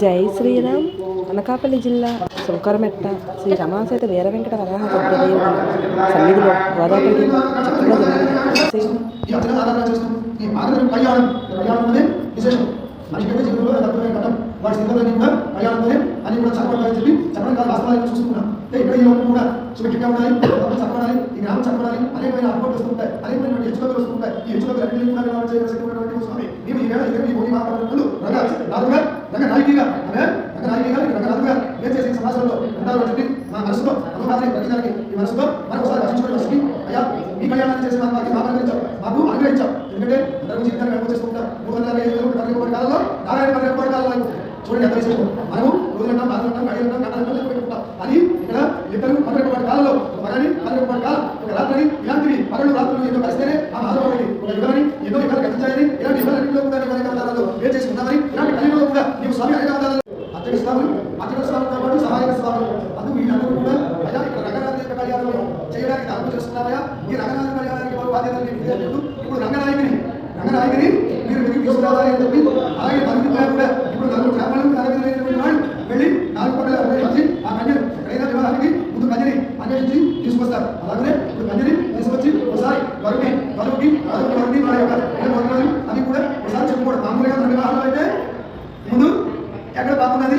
జై శ్రీరామ్. అనకాపల్లి జిల్లా సుంకరమెట్ట శ్రీ రమాసేత వీర వెంకట వరాహ దుర్గదేవుడు సన్నిధిలో గోదావరి చక్కగా కూడా అనేకమైన వస్తుంటాయి అనేకమైన ఈ హెచ్చుకలు అన్ని ఈ ఏం చేసి ఈ సమాజంలో ఉంటారో చెప్పి మా మనసులో అనుభవాన్ని ప్రతిదానికి ఈ మనసులో మరొకసారి రక్షించుకుని అయ్యా మీ కళ్యాణాన్ని మాకు మాకు అనుగ్రహించాం ఎందుకంటే అందరూ జీవితాన్ని అనుభవిస్తుంటాం మూడు వందల ఐదు కాలంలో నారాయణ కాలంలో చూడండి ఎంత విషయం మనము పెట్టుకుంటాం. అది ఇక్కడ ఇద్దరు పన్నెండు కోటి కాలంలో ఒక పన్నెండు కాలం ఒక రాత్రి ఇలాంటివి పన్నెండు రాత్రులు ఏదో కలిస్తేనే ఆ మాధవుడిని ఒక యుగాన్ని స్వామి స్వాములు స్వామి కాబట్టి సహాయక స్వామి. అందుకు వీళ్ళందరూ కూడా అయ్యా ఇక్కడ రంగనాథ యొక్క కళ్యాణంలో చేయడానికి అనుమతి చేస్తున్నారా ఈ రంగనాథ కళ్యాణానికి వారు బాధ్యత ఇప్పుడు రంగనాయకుని రంగనాయకుని మీరు మీరు తీసుకురావాలి అని చెప్పి అలాగే పలుకుతున్నా కూడా ఇప్పుడు నలుగురు గ్రామాలకు తరగతి వాడు వెళ్ళి నాలుగు పక్కల అన్వేషించి ఆ కన్యను ఎక్కడైనా వివాహానికి ముందు కంజని అన్వేషించి తీసుకొస్తారు. అలాగే ఇప్పుడు కంజని తీసుకొచ్చి ఒకసారి వరుణి వరుణి వరుణి వరుణి వాళ్ళ యొక్క ఏ కూడా ఒకసారి చెప్పుకోవడం. మామూలుగా మన వివాహాలు అయితే ముందు ఎక్కడ బాగున్నది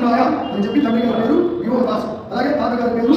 అని చెప్పి తమిళ గారి పేరు యువవాసు అలాగే తాత గారి పేరు